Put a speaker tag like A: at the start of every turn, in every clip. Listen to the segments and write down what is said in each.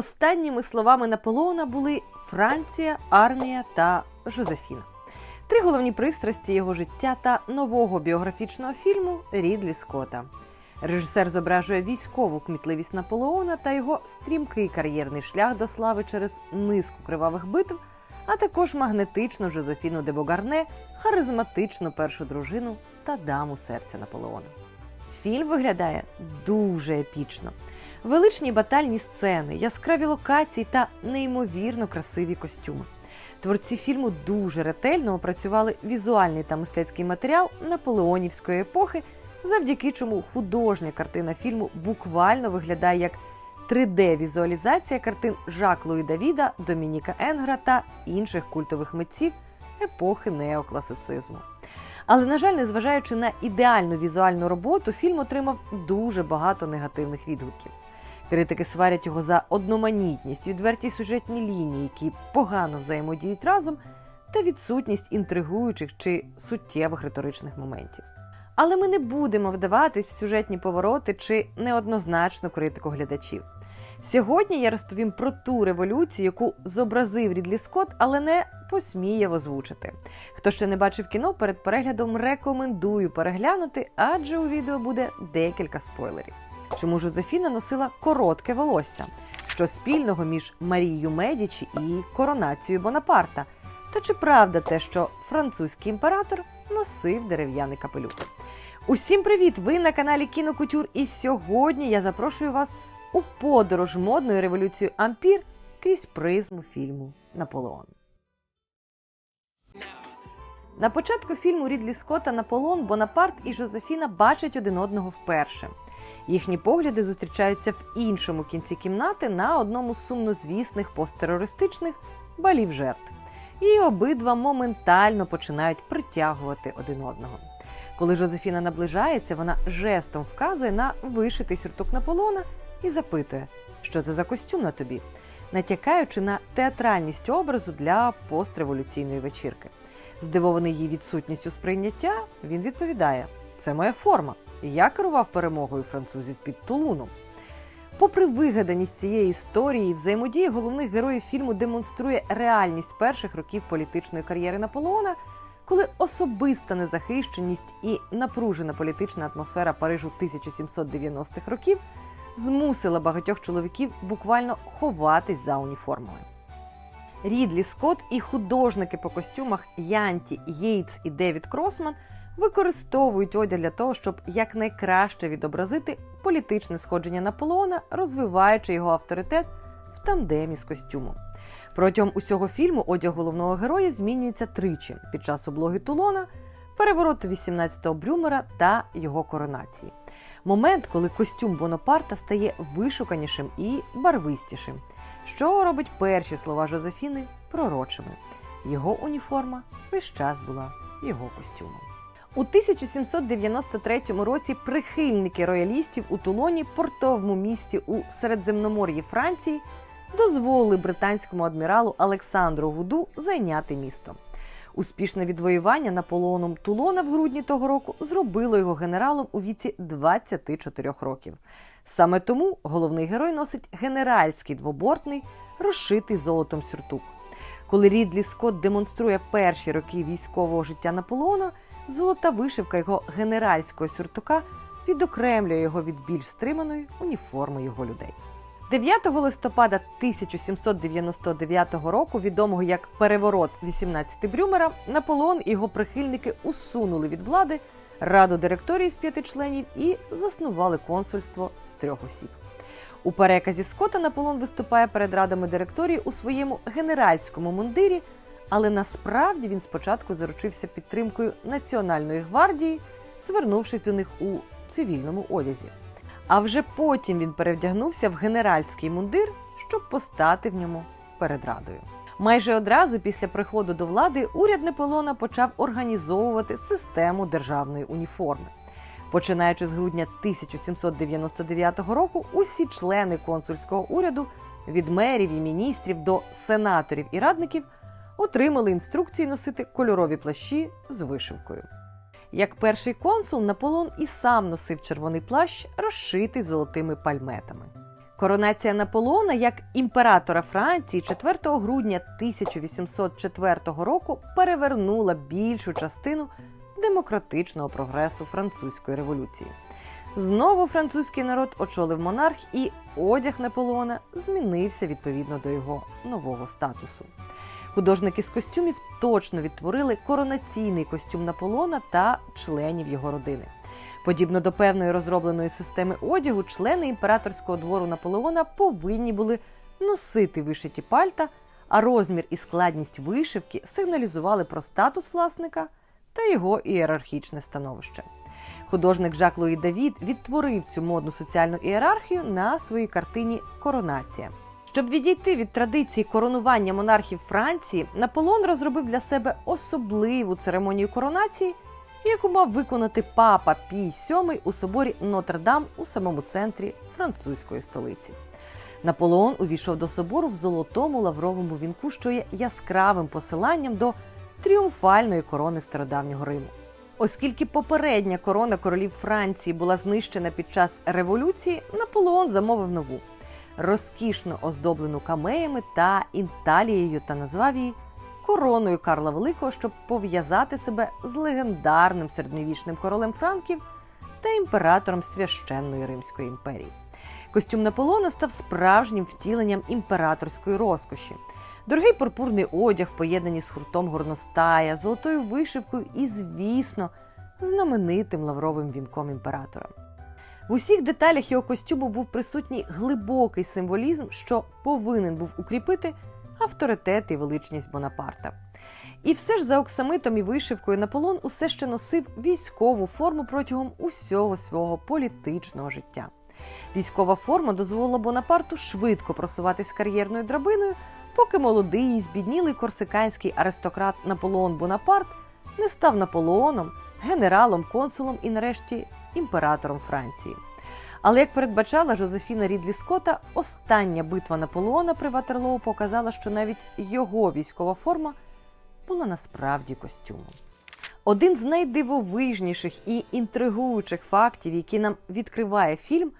A: Останніми словами Наполеона були Франція, армія та Жозефіна. Три головні пристрасті його життя та нового біографічного фільму Рідлі Скотта. Режисер зображує військову кмітливість Наполеона та його стрімкий кар'єрний шлях до слави через низку кривавих битв, а також магнетичну Жозефіну де Богарне, харизматичну першу дружину та даму серця Наполеона. Фільм виглядає дуже епічно. Величні батальні сцени, яскраві локації та неймовірно красиві костюми. Творці фільму дуже ретельно опрацювали візуальний та мистецький матеріал наполеонівської епохи, завдяки чому художня картина фільму буквально виглядає як 3D-візуалізація картин Жак Луї Давіда, Домініка Енгра та інших культових митців епохи неокласицизму. Але, на жаль, незважаючи на ідеальну візуальну роботу, фільм отримав дуже багато негативних відгуків. Критики сварять його за одноманітність, відверті сюжетні лінії, які погано взаємодіють разом, та відсутність інтригуючих чи суттєвих риторичних моментів. Але ми не будемо вдаватись в сюжетні повороти чи неоднозначну критику глядачів. Сьогодні я розповім про ту революцію, яку зобразив Рідлі Скотт, але не посміяв озвучити. Хто ще не бачив кіно, перед переглядом рекомендую переглянути, адже у відео буде декілька спойлерів. Чому Жозефіна носила коротке волосся? Що спільного між Марією Медічі і коронацією Бонапарта? Та чи правда те, що французький імператор носив дерев'яний капелюх? Усім привіт! Ви на каналі Кінокутюр, і сьогодні я запрошую вас у подорож модною революцією Ампір крізь призму фільму Наполеон. На початку фільму Рідлі Скотта Наполеон, Бонапарт і Жозефіна бачать один одного вперше. Їхні погляди зустрічаються в іншому кінці кімнати на одному з сумнозвісних посттерористичних балів жертв. І обидва моментально починають притягувати один одного. Коли Жозефіна наближається, вона жестом вказує на вишитий сюртук Наполеона і запитує, що це за костюм на тобі, натякаючи на театральність образу для постреволюційної вечірки. Здивований її відсутністю сприйняття, він відповідає: це моя форма. Я керував перемогою французів під Тулуном. Попри вигаданість цієї історії, взаємодія головних героїв фільму демонструє реальність перших років політичної кар'єри Наполеона, коли особиста незахищеність і напружена політична атмосфера Парижу 1790-х років змусила багатьох чоловіків буквально ховатись за уніформами. Рідлі Скотт і художники по костюмах Янті, Єйтс і Девід Кросман використовують одяг для того, щоб якнайкраще відобразити політичне сходження Наполеона, розвиваючи його авторитет в тандемі з костюмом. Протягом усього фільму одяг головного героя змінюється тричі під час облоги Тулона, перевороту 18-го Брюмера та його коронації. Момент, коли костюм Бонапарта стає вишуканішим і барвистішим, що робить перші слова Жозефіни пророчими. Його уніформа весь час була його костюмом. У 1793 році прихильники роялістів у Тулоні, портовому місті у Середземномор'ї Франції, дозволили британському адміралу Олександру Гуду зайняти місто. Успішне відвоювання Наполеоном Тулона в грудні того року зробило його генералом у віці 24 років. Саме тому головний герой носить генеральський двобортний, розшитий золотом сюртук. Коли Рідлі Скотт демонструє перші роки військового життя Наполеона, золота вишивка його генеральського сюртука відокремлює його від більш стриманої уніформи його людей. 9 листопада 1799 року, відомого як переворот 18 Брюмера, Наполеон і його прихильники усунули від влади раду директорії з п'яти членів і заснували консульство з трьох осіб. У переказі Скотта Наполеон виступає перед радами директорії у своєму генеральському мундирі, але насправді він спочатку заручився підтримкою Національної гвардії, звернувшись до них у цивільному одязі. А вже потім він перевдягнувся в генеральський мундир, щоб постати в ньому перед радою. Майже одразу після приходу до влади уряд Наполеона почав організовувати систему державної уніформи. Починаючи з грудня 1799 року, усі члени консульського уряду, від мерів і міністрів до сенаторів і радників, отримали інструкції носити кольорові плащі з вишивкою. Як перший консул, Наполеон і сам носив червоний плащ, розшитий золотими пальметами. Коронація Наполеона як імператора Франції 4 грудня 1804 року перевернула більшу частину демократичного прогресу французької революції. Знову французький народ очолив монарх, і одяг Наполеона змінився відповідно до його нового статусу. Художники з костюмів точно відтворили коронаційний костюм Наполеона та членів його родини. Подібно до певної розробленої системи одягу, члени імператорського двору Наполеона повинні були носити вишиті пальта, а розмір і складність вишивки сигналізували про статус власника та його ієрархічне становище. Художник Жак Луї Давід відтворив цю модну соціальну ієрархію на своїй картині Коронація. Щоб відійти від традиції коронування монархів Франції, Наполеон розробив для себе особливу церемонію коронації, яку мав виконати папа Пій VII у соборі Нотр-Дам у самому центрі французької столиці. Наполеон увійшов до собору в золотому лавровому вінку, що є яскравим посиланням до тріумфальної корони стародавнього Риму. Оскільки попередня корона королів Франції була знищена під час революції, Наполеон замовив нову розкішно оздоблену камеями та інталією та назвав її короною Карла Великого, щоб пов'язати себе з легендарним середньовічним королем Франків та імператором священної Римської імперії. Костюм Наполеона став справжнім втіленням імператорської розкоші. Дорогий пурпурний одяг в поєднанні з хуртом горностая, золотою вишивкою і, звісно, знаменитим лавровим вінком імператора. В усіх деталях його костюму був присутній глибокий символізм, що повинен був укріпити авторитет і величність Бонапарта. І все ж за оксамитом і вишивкою Наполеон усе ще носив військову форму протягом усього свого політичного життя. Військова форма дозволила Бонапарту швидко просуватись кар'єрною драбиною, поки молодий і збіднілий корсиканський аристократ Наполеон Бонапарт не став Наполеоном, генералом, консулом і, нарешті, імператором Франції. Але як передбачала Жозефіна Рідлі Скотта, остання битва Наполеона при Ватерлоу показала, що навіть його військова форма була насправді костюмом. Один з найдивовижніших і інтригуючих фактів, які нам відкриває фільм,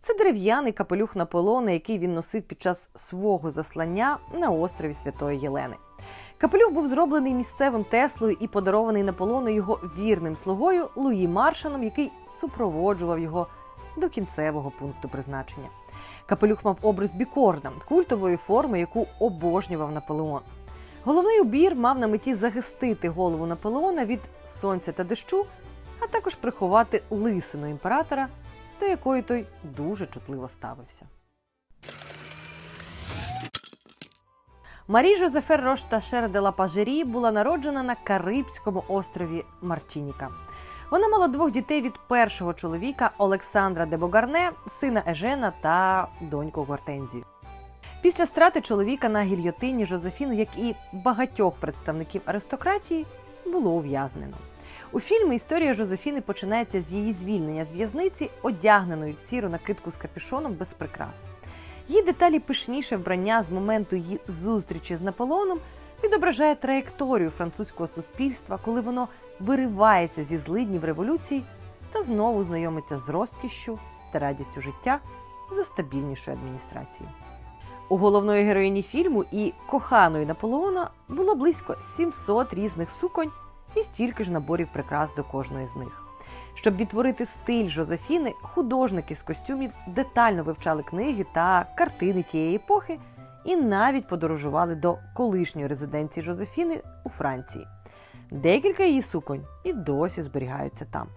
A: це дерев'яний капелюх Наполеона, який він носив під час свого заслання на острові Святої Єлени. Капелюх був зроблений місцевим Теслою і подарований Наполеону його вірним слугою Луї Маршаном, який супроводжував його до кінцевого пункту призначення. Капелюх мав образ бікорна, культової форми, яку обожнював Наполеон. Головний убір мав на меті захистити голову Наполеона від сонця та дощу, а також приховати лисину імператора, до якої той дуже чутливо ставився. Марі Жозефер Рошташер де Лапажері була народжена на Карибському острові Мартініка. Вона мала двох дітей від першого чоловіка Олександра де Богарне, сина Ежена та доньку Гортензію. Після страти чоловіка на гільйотині Жозефіну, як і багатьох представників аристократії, було ув'язнено. У фільмі історія Жозефіни починається з її звільнення з в'язниці, одягненої в сіру накидку з капюшоном без прикрас. Її деталі пишніше вбрання з моменту її зустрічі з Наполеоном відображає траєкторію французького суспільства, коли воно виривається зі злиднів революції та знову знайомиться з розкішшю та радістю життя за стабільнішою адміністрацією. У головної героїні фільму і коханої Наполеона було близько 700 різних суконь і стільки ж наборів прикрас до кожної з них. Щоб відтворити стиль Жозефіни, художники з костюмів детально вивчали книги та картини тієї епохи і навіть подорожували до колишньої резиденції Жозефіни у Франції. Декілька її суконь і досі зберігаються там.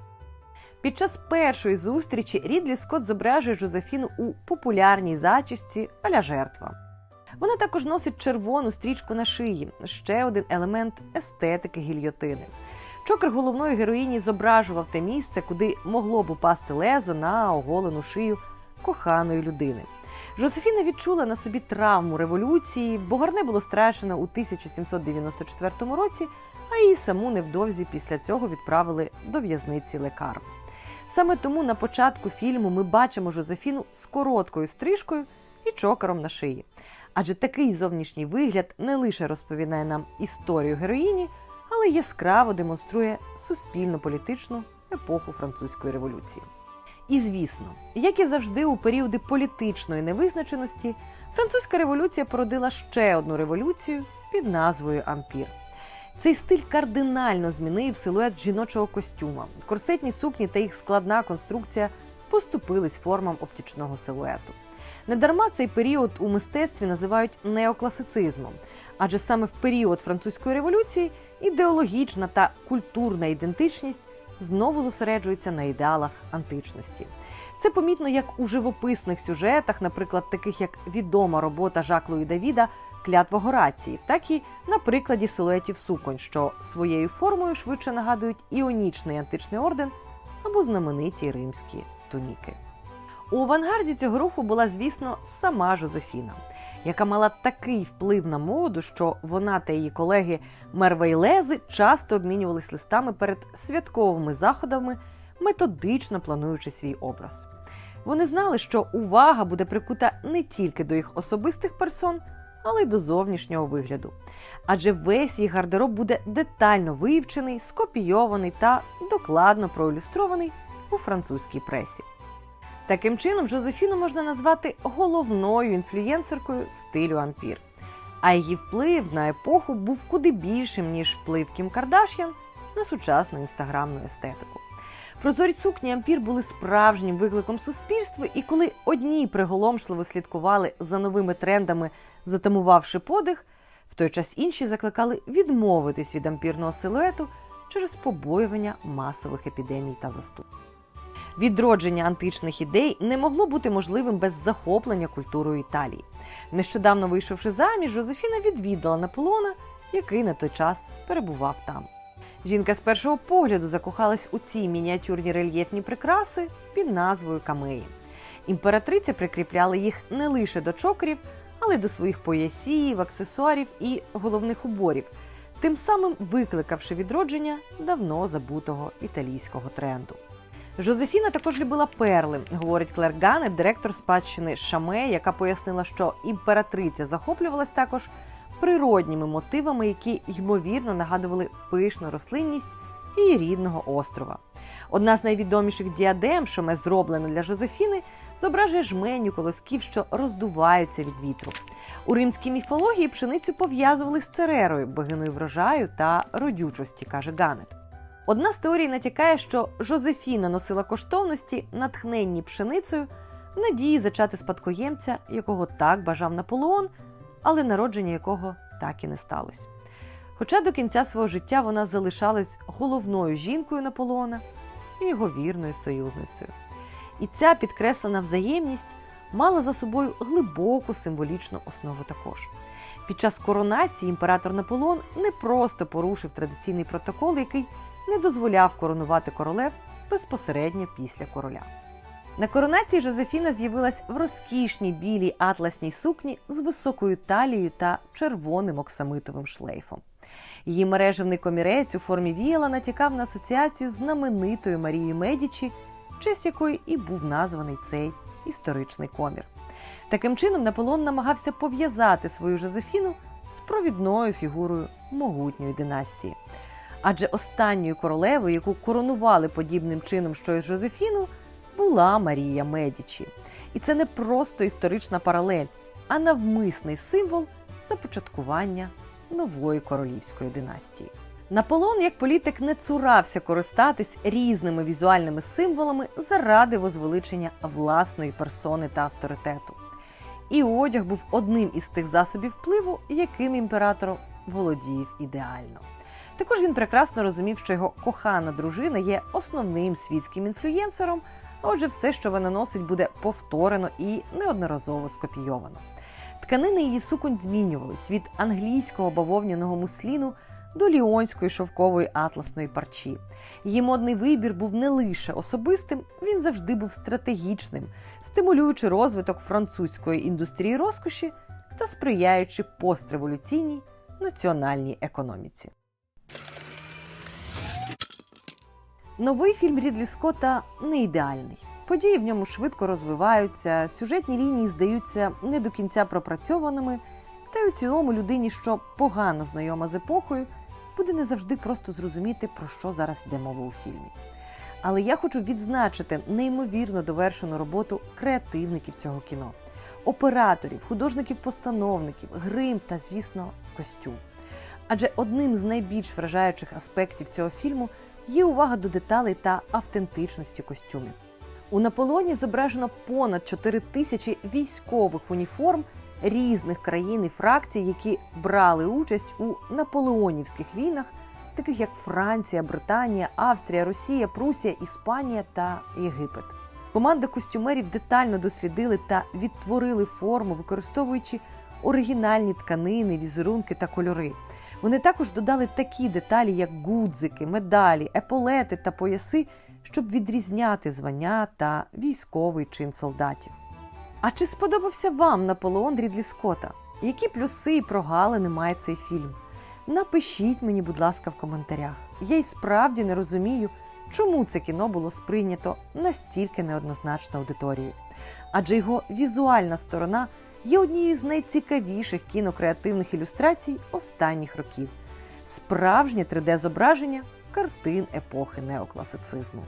A: Під час першої зустрічі Рідлі Скотт зображує Жозефіну у популярній зачісці аля жертва. Вона також носить червону стрічку на шиї, ще один елемент естетики гільйотини. Чокер головної героїні зображував те місце, куди могло б упасти лезо на оголену шию коханої людини. Жозефіна відчула на собі травму революції, бо Гарне було страчено у 1794 році, а її саму невдовзі після цього відправили до в'язниці лекар. Саме тому на початку фільму ми бачимо Жозефіну з короткою стрижкою і чокером на шиї. Адже такий зовнішній вигляд не лише розповідає нам історію героїні, але яскраво демонструє суспільно-політичну епоху французької революції. І звісно, як і завжди, у періоди політичної невизначеності, французька революція породила ще одну революцію під назвою Ампір. Цей стиль кардинально змінив силует жіночого костюма. Корсетні сукні та їх складна конструкція поступились формам оптічного силуету. Недарма цей період у мистецтві називають неокласицизмом, адже саме в період французької революції ідеологічна та культурна ідентичність знову зосереджується на ідеалах античності. Це помітно як у живописних сюжетах, наприклад, таких як відома робота Жак Луї Давіда Клятва Горації, так і на прикладі силуетів суконь, що своєю формою швидше нагадують іонічний античний орден або знамениті римські туніки. У авангарді цього руху була, звісно, сама Жозефіна, яка мала такий вплив на моду, що вона та її колеги Мервейлези часто обмінювались листами перед святковими заходами, методично плануючи свій образ. Вони знали, що увага буде прикута не тільки до їх особистих персон, але й до зовнішнього вигляду. Адже весь їх гардероб буде детально вивчений, скопійований та докладно проілюстрований у французькій пресі. Таким чином, Жозефіну можна назвати головною інфлюєнсеркою стилю ампір. А її вплив на епоху був куди більшим, ніж вплив Кім Кардаш'ян на сучасну інстаграмну естетику. Прозорі сукні ампір були справжнім викликом суспільству, і коли одні приголомшливо слідкували за новими трендами, затамувавши подих, в той час інші закликали відмовитись від ампірного силуету через побоювання масових епідемій та заступ. Відродження античних ідей не могло бути можливим без захоплення культурою Італії. Нещодавно вийшовши заміж, Жозефіна відвідала Наполеона, який на той час перебував там. Жінка з першого погляду закохалась у ці мініатюрні рельєфні прикраси під назвою Камеї. Імператриця прикріпляла їх не лише до чокерів, але й до своїх поясів, аксесуарів і головних уборів, тим самим викликавши відродження давно забутого італійського тренду. Жозефіна також любила перли, говорить Клер Ганет, директор спадщини Шаме, яка пояснила, що імператриця захоплювалась також природніми мотивами, які ймовірно нагадували пишну рослинність її рідного острова. Одна з найвідоміших діадем, Шаме зроблена для Жозефіни, зображує жменю колосків, що роздуваються від вітру. У римській міфології пшеницю пов'язували з церерою, богиною врожаю та родючості, каже Ганет. Одна з теорій натякає, що Жозефіна носила коштовності, натхненні пшеницею, в надії зачати спадкоємця, якого так бажав Наполеон, але народження якого так і не сталося. Хоча до кінця свого життя вона залишалась головною жінкою Наполеона і його вірною союзницею. І ця підкреслена взаємність мала за собою глибоку символічну основу також. Під час коронації імператор Наполеон не просто порушив традиційний протокол, який не дозволяв коронувати королев безпосередньо після короля. На коронації Жозефіна з'явилась в розкішній білій атласній сукні з високою талією та червоним оксамитовим шлейфом. Її мережевний комірець у формі віяла натякав на асоціацію з знаменитою Марією Медічі, в честь якої і був названий цей історичний комір. Таким чином, Наполеон намагався пов'язати свою Жозефіну з провідною фігурою могутньої династії. Адже останньою королевою, яку коронували подібним чином, що й Жозефіну, була Марія Медічі. І це не просто історична паралель, а навмисний символ започаткування нової королівської династії. Наполеон як політик не цурався користатись різними візуальними символами заради возвеличення власної персони та авторитету. І одяг був одним із тих засобів впливу, яким імператор володіяв ідеально. Також він прекрасно розумів, що його кохана дружина є основним світським інфлюєнсером, отже, все, що вона носить, буде повторено і неодноразово скопійовано. Тканини її суконь змінювались від англійського бавовняного мусліну до ліонської шовкової атласної парчі. Її модний вибір був не лише особистим, він завжди був стратегічним, стимулюючи розвиток французької індустрії розкоші та сприяючи постреволюційній національній економіці. Новий фільм Рідлі Скотта не ідеальний. Події в ньому швидко розвиваються, сюжетні лінії здаються не до кінця пропрацьованими, та й у цілому людині, що погано знайома з епохою, буде не завжди просто зрозуміти, про що зараз йде мова у фільмі. Але я хочу відзначити неймовірно довершену роботу креативників цього кіно, операторів, художників-постановників, грим та, звісно, костюм. Адже одним з найбільш вражаючих аспектів цього фільму є увага до деталей та автентичності костюмів. У Наполеоні зображено понад 4 тисячі військових уніформ різних країн і фракцій, які брали участь у наполеонівських війнах, таких як Франція, Британія, Австрія, Росія, Прусія, Іспанія та Єгипет. Команда костюмерів детально дослідили та відтворили форму, використовуючи оригінальні тканини, візерунки та кольори. Вони також додали такі деталі, як гудзики, медалі, еполети та пояси, щоб відрізняти звання та військовий чин солдатів. А чи сподобався вам Наполеон Рідлі Скотта? Які плюси і прогалини має цей фільм? Напишіть мені, будь ласка, в коментарях. Я й справді не розумію, чому це кіно було сприйнято настільки неоднозначно аудиторією. Адже його візуальна сторона є однією з найцікавіших кінокреативних ілюстрацій останніх років. Справжнє 3D-зображення картин епохи неокласицизму.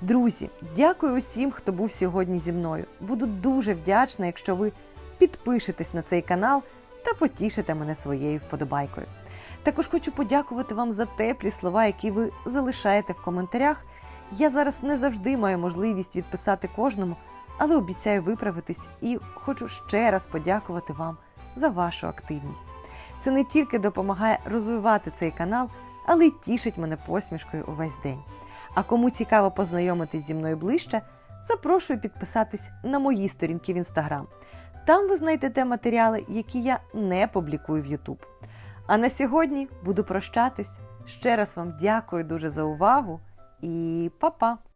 A: Друзі, дякую усім, хто був сьогодні зі мною. Буду дуже вдячна, якщо ви підпишетесь на цей канал та потішите мене своєю вподобайкою. Також хочу подякувати вам за теплі слова, які ви залишаєте в коментарях. Я зараз не завжди маю можливість відписати кожному, але обіцяю виправитись і хочу ще раз подякувати вам за вашу активність. Це не тільки допомагає розвивати цей канал, але й тішить мене посмішкою увесь день. А кому цікаво познайомитись зі мною ближче, запрошую підписатись на мої сторінки в інстаграм. Там ви знайдете матеріали, які я не публікую в Ютуб. А на сьогодні буду прощатись. Ще раз вам дякую дуже за увагу і па-па!